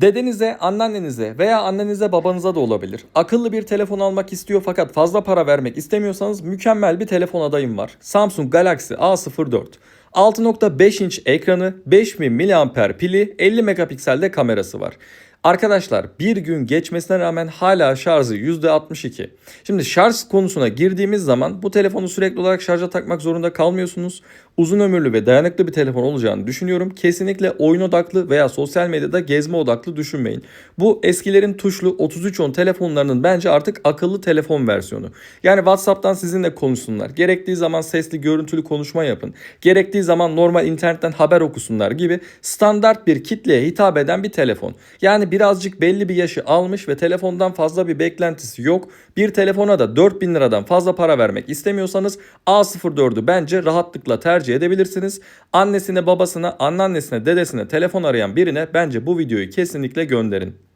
Dedenize, anneannenize veya annenize babanıza da olabilir. Akıllı bir telefon almak istiyor fakat fazla para vermek istemiyorsanız mükemmel bir telefon adayım var. Samsung Galaxy A04. 6.5 inç ekranı, 5000 mAh pili, 50 megapikselde kamerası var. Arkadaşlar bir gün geçmesine rağmen hala şarjı %62. Şimdi şarj konusuna girdiğimiz zaman bu telefonu sürekli olarak şarja takmak zorunda kalmıyorsunuz. Uzun ömürlü ve dayanıklı bir telefon olacağını düşünüyorum. Kesinlikle oyun odaklı veya sosyal medyada gezme odaklı düşünmeyin. Bu eskilerin tuşlu 3310 telefonlarının bence artık akıllı telefon versiyonu. Yani WhatsApp'tan sizinle konuşsunlar. Gerektiği zaman sesli görüntülü konuşma yapın. Gerektiği zaman normal internetten haber okusunlar gibi standart bir kitleye hitap eden bir telefon. Yani birazcık belli bir yaşı almış ve telefondan fazla bir beklentisi yok. Bir telefona da 4000 liradan fazla para vermek istemiyorsanız A04'ü bence rahatlıkla tercih edebilirsiniz. Annesine, babasına, anneannesine, dedesine telefon arayan birine bence bu videoyu kesinlikle gönderin.